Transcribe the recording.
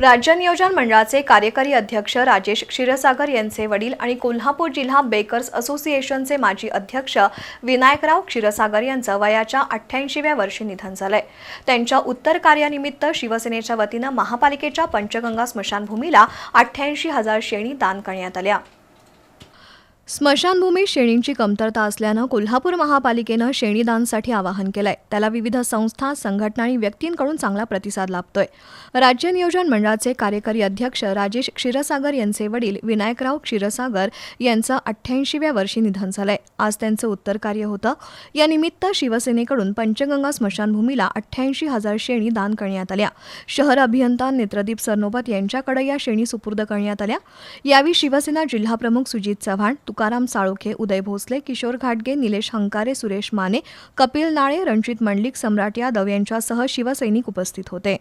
राज्य नियोजन मंडळाचे कार्यकारी अध्यक्ष राजेश क्षीरसागर यांचे वडील आणि कोल्हापूर जिल्हा बेकर्स असोसिएशनचे माजी अध्यक्ष विनायकराव क्षीरसागर यांचं वयाच्या अठ्ठ्याऐंशीव्या वर्षी निधन झालंय. त्यांच्या उत्तर कार्यानिमित्त शिवसेनेच्या वतीनं महापालिकेच्या पंचगंगा स्मशानभूमीला अठ्ठ्याऐंशी हजार शेणी दान करण्यात आल्या. स्मशानभूमी शेणींची कमतरता असल्यानं कोल्हापूर महापालिकेनं शेणीदानसाठी आवाहन केलंय. त्याला विविध संस्था संघटना आणि व्यक्तींकडून चांगला प्रतिसाद लाभतोय. राज्य नियोजन मंडळाचे कार्यकारी अध्यक्ष राजेश क्षीरसागर यांचे वडील विनायकराव क्षीरसागर यांचं अठ्ठ्याऐंशीव्या वर्षी निधन झालंय. आज त्यांचं उत्तर कार्य होतं. या निमित्त शिवसेनेकडून पंचगंगा स्मशानभूमीला अठ्ठ्याऐंशी हजार शेणी दान करण्यात आल्या. शहर अभियंता नेत्रदीप सरनोबत यांच्याकडे या शेणी सुपूर्द करण्यात आल्या. यावेळी शिवसेना जिल्हाप्रमुख सुजित चव्हाण तुकाराम साळोखे उदय भोसले किशोर घाटगे निलेश हंकारे सुरेश माने कपिल नाळे रणजित मंडलिक सम्राट यादव यांच्यासह शिवसैनिक उपस्थित होते.